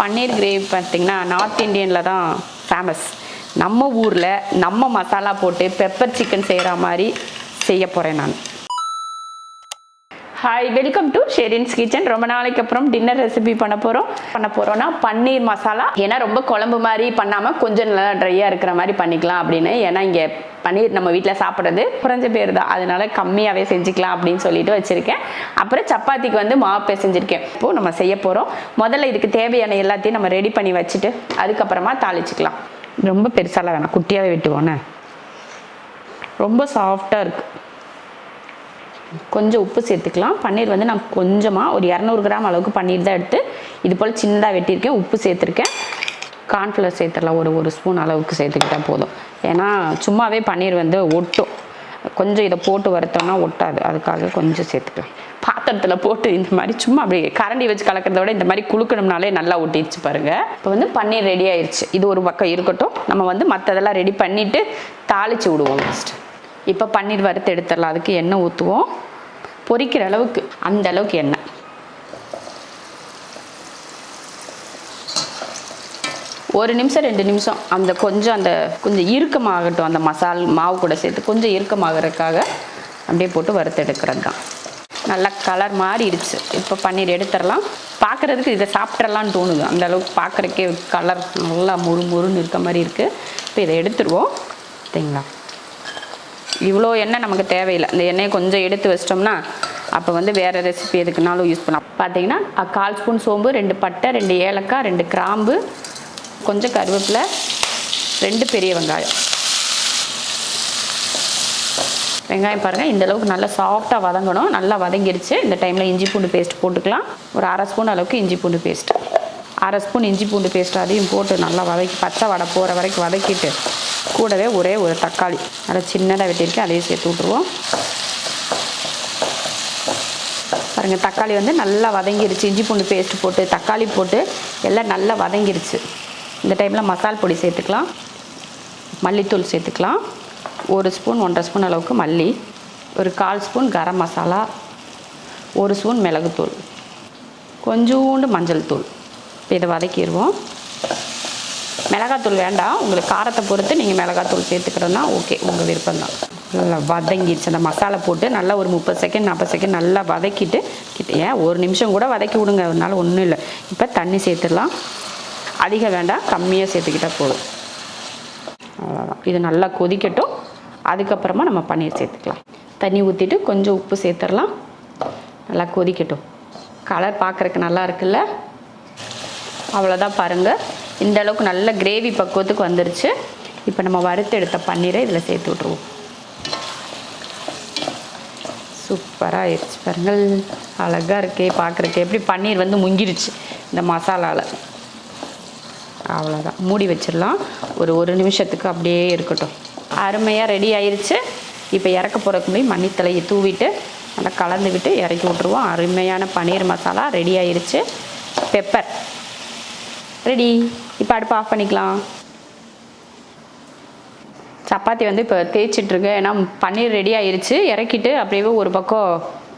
பன்னீர் gravy பார்த்தீங்கன்னா north இந்தியனில் தான் famous நம்ம ஊரில் நம்ம மசாலா போட்டு பெப்பர் சிக்கன் செய்கிற மாதிரி செய்ய போகிறேன் நான். Hi welcome to Sherin's kitchen ரொம்ப நாளைக்கு அப்புறம் டின்னர் ரெசிபி பண்ண போகிறோம் பண்ண போகிறோம்னா பன்னீர் மசாலா. ஏன்னா ரொம்ப குழம்பு மாதிரி பண்ணாமல் கொஞ்சம் நல்லா ட்ரையாக இருக்கிற மாதிரி பண்ணிக்கலாம் அப்படின்னு. ஏன்னா இங்கே பன்னீர் நம்ம வீட்டில் சாப்பிட்றது குறைஞ்ச பேர் தான். அதனால கம்மியாகவே செஞ்சுக்கலாம் அப்படின்னு சொல்லிட்டு வச்சுருக்கேன். அப்புறம் சப்பாத்திக்கு வந்து மாவு பிசைஞ்சிருக்கேன். இப்போது நம்ம செய்ய போகிறோம் முதல்ல இதுக்கு தேவையான எல்லாத்தையும் நம்ம ரெடி பண்ணி வச்சுட்டு அதுக்கப்புறமா தாளிச்சிக்கலாம். ரொம்ப பெருசாலாம் வேணாம். குட்டியாகவே வெட்டுவோண்ணே ரொம்ப சாஃப்டாக இருக்குது கொஞ்சம் உப்பு சேர்த்துக்கலாம். பன்னீர் வந்து நான் கொஞ்சமாக ஒரு இரநூறு கிராம் அளவுக்கு பன்னீர் தான் எடுத்து இது போல் சின்னதாக வெட்டியிருக்கேன். உப்பு சேர்த்துருக்கேன். கார்ன்ஃப்ளவர் சேர்த்துடலாம். ஒரு ஒரு ஸ்பூன் அளவுக்கு சேர்த்துக்கிட்டால் போதும். ஏன்னா சும்மாவே பன்னீர் வந்து ஒட்டும். கொஞ்சம் இதை போட்டு வறுத்தோம்னா ஒட்டாது. அதுக்காக கொஞ்சம் சேர்த்துக்கலாம். பாத்திரத்தில் போட்டு இந்த மாதிரி சும்மா அப்படி கரண்டி வச்சு கலக்கிறத விட இந்த மாதிரி குழுக்கணும்னாலே நல்லா ஒட்டிடுச்சு பாருங்கள் இப்போ வந்து பன்னீர் ரெடி ஆயிடுச்சு இது ஒரு பக்கம் இருக்கட்டும். நம்ம வந்து மற்றதெல்லாம் ரெடி பண்ணிவிட்டு தாளித்து விடுவோம் ஃபஸ்ட்டு இப்போ பன்னீர் வறுத்து எடுத்துடலாம். அதுக்கு எண்ணெய் ஊற்றுவோம் பொரிக்கிற அளவுக்கு. அந்த அளவுக்கு எண்ணெய். ஒரு நிமிஷம் ரெண்டு நிமிஷம். அந்த கொஞ்சம் அந்த கொஞ்சம் இறுக்கமாகட்டும். அந்த மசால் மாவு கூட சேர்த்து கொஞ்சம் இறுக்கமாகறதுக்காக அப்படியே போட்டு வறுத்து எடுக்கிறது தான். நல்லா கலர் மாறிடுச்சு. இப்போ பன்னீர் எடுத்துடலாம். பார்க்குறதுக்கு இதை சாப்பிட்றலான்னு தோணுது. அந்த அளவுக்கு பார்க்குறக்கே கலர் நல்லா முறு முறுன்னு இருக்க மாதிரி இருக்குது இப்போ இதை எடுத்துருவோம். சரிங்களா? இவ்வளோ எண்ணெய் நமக்கு தேவையில்லை. இந்த எண்ணெயை கொஞ்சம் எடுத்து வச்சிட்டோம்னா அப்போ வந்து வேறு ரெசிபி எதுக்குனாலும் யூஸ் பண்ணலாம். பார்த்தீங்கன்னா கால் ஸ்பூன் சோம்பு ரெண்டு பட்டை ரெண்டு ஏலக்காய் ரெண்டு கிராம்பு கொஞ்சம் கருவேப்பிலை ரெண்டு பெரிய வெங்காயம். வெங்காயம் பாருங்கள் இந்த அளவுக்கு நல்லா சாஃப்டாக வதங்கணும். நல்லா வதங்கிடுச்சு இந்த டைமில் இஞ்சி பூண்டு பேஸ்ட் போட்டுக்கலாம். ஒரு அரை ஸ்பூன் அளவுக்கு இஞ்சி பூண்டு பேஸ்ட்டு அரை ஸ்பூன் இஞ்சி பூண்டு பேஸ்ட் அதையும் போட்டு நல்லா வதக்கி பச்சை வடை போகிற வரைக்கும் வதக்கிட்டு கூடவே ஒரே ஒரு தக்காளி. நல்லா சின்னதாக வெட்டியிருக்கேன் அதையும் சேர்த்து விட்ருவோம் பாருங்கள் தக்காளி வந்து நல்லா வதங்கிருச்சு. இஞ்சி பூண்டு பேஸ்ட் போட்டு தக்காளி போட்டு எல்லாம் நல்லா வதங்கிருச்சு. இந்த டைமில் மசால் பொடி சேர்த்துக்கலாம். மல்லித்தூள் சேர்த்துக்கலாம். ஒரு ஸ்பூன் ஒன்றரை ஸ்பூன் அளவுக்கு மல்லி ஒரு கால் ஸ்பூன் கரம் மசாலா ஒரு ஸ்பூன் மிளகுத்தூள் கொஞ்சோண்டு மஞ்சள் தூள் இப்போ இதை வதக்கிடுவோம். மிளகாத்தூள் வேண்டாம். உங்களுக்கு காரத்தை பொறுத்து நீங்கள் மிளகாத்தூள் சேர்த்துக்கிறோன்னா ஓகே உங்கள் விருப்பம் தான். நல்லா வதங்கிடுச்சு. அந்த மசாலா போட்டு நல்லா ஒரு முப்பது செகண்ட் நாற்பது செகண்ட் நல்லா வதக்கிட்டு கிட்ட ஏன் ஒரு நிமிஷம் கூட வதக்கி விடுங்க. அதனால ஒன்றும் இல்லை. இப்போ தண்ணி சேர்த்துடலாம். அதிகம் வேண்டாம். கம்மியாக சேர்த்துக்கிட்டால் போதும். அவ்வளோதான் இது நல்லா கொதிக்கட்டும். அதுக்கப்புறமா நம்ம பன்னீர் சேர்த்துக்கலாம். தண்ணி ஊற்றிட்டு கொஞ்சம் உப்பு சேர்த்துடலாம். நல்லா கொதிக்கட்டும். கலர் பார்க்குறக்கு நல்லா இருக்குல்ல? அவ்வளோதான் பாருங்கள் இந்த அளவுக்கு நல்ல கிரேவி பக்குவத்துக்கு வந்துருச்சு. இப்போ நம்ம வறுத்து எடுத்த பன்னீரை இதில் சேர்த்து விட்ருவோம் சூப்பராக ஆயிடுச்சு பாருங்கள். அழகாக இருக்கே பார்க்குறக்கு எப்படி பன்னீர் வந்து முங்கிருச்சு இந்த மசாலாவில் அவ்வளோதான் மூடி வச்சிடலாம். ஒரு ஒரு நிமிஷத்துக்கு அப்படியே இருக்கட்டும். அருமையாக ரெடி ஆயிடுச்சு இப்போ இறக்க போகிறதுக்கு போய் மண்ணித்தலையை தூவிட்டு நல்லா கலந்து விட்டு இறக்கி விட்ருவோம் அருமையான பன்னீர் மசாலா ரெடி ஆயிடுச்சு பெப்பர் ரெடி. இப்போ அடுப்பு ஆஃப் பண்ணிக்கலாம். சப்பாத்தி வந்து இப்போ தேய்ச்சிட்ருக்கேன். ஏன்னா பன்னீர் ரெடி ஆயிருச்சு. இறக்கிட்டு அப்படியே ஒரு பக்கம்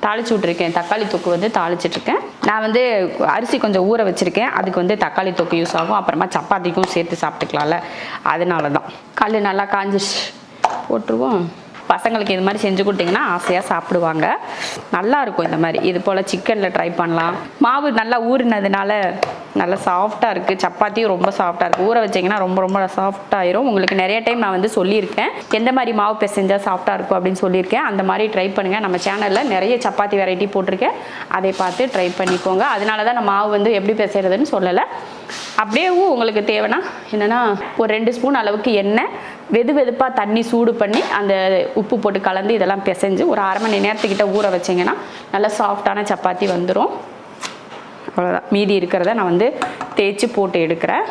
தாளிச்சு விட்ருக்கேன் தக்காளி தொக்கு வந்து தாளிச்சிட்ருக்கேன். நான் வந்து அரிசி கொஞ்சம் ஊற வச்சுருக்கேன். அதுக்கு வந்து தக்காளி தொக்கு யூஸ் ஆகும். அப்புறமா சப்பாத்திக்கும் சேர்த்து சாப்பிட்டுக்கலாம்ல. அதனால தான் கல் நல்லா காஞ்சிச்சு போட்டுருவோம். பசங்களுக்கு இது மாதிரி செஞ்சு கொடுத்தீங்கன்னா ஆசையாக சாப்பிடுவாங்க. நல்லா இருக்கும் இந்த மாதிரி. இது போல் சிக்கனில் ட்ரை பண்ணலாம். மாவு நல்லா ஊறினதுனால நல்லா சாஃப்டாக இருக்குது சப்பாத்தியும் ரொம்ப சாஃப்டாக இருக்குது ஊற வச்சிங்கன்னா ரொம்ப ரொம்ப சாஃப்டாயிரும் உங்களுக்கு நிறைய டைம் நான் வந்து சொல்லியிருக்கேன். எந்த மாதிரி மாவு பிசைஞ்சால் சாஃப்டாக இருக்கும் அப்படின்னு சொல்லியிருக்கேன். அந்த மாதிரி ட்ரை பண்ணுங்கள் நம்ம சேனலில் நிறைய சப்பாத்தி வெரைட்டி போட்டிருக்கேன். அதை பார்த்து ட்ரை பண்ணிக்கோங்க. அதனால தான் நான் மாவு வந்து எப்படி பிசைகிறதுன்னு சொல்லலை. அப்படியேவும் உங்களுக்கு தேவைன்னா என்னென்னா ஒரு ரெண்டு ஸ்பூன் அளவுக்கு எண்ணெய் வெது வெதுப்பாக தண்ணி சூடு பண்ணி அந்த உப்பு போட்டு கலந்து இதெல்லாம் பிசைஞ்சு ஒரு அரை மணி நேரத்துக்கிட்ட ஊற வச்சிங்கன்னா நல்லா சாஃப்டான சப்பாத்தி வந்துடும் அவ்வளோதான் மீதி இருக்கிறத நான் வந்து தேய்ச்சி போட்டு எடுக்கிறேன்.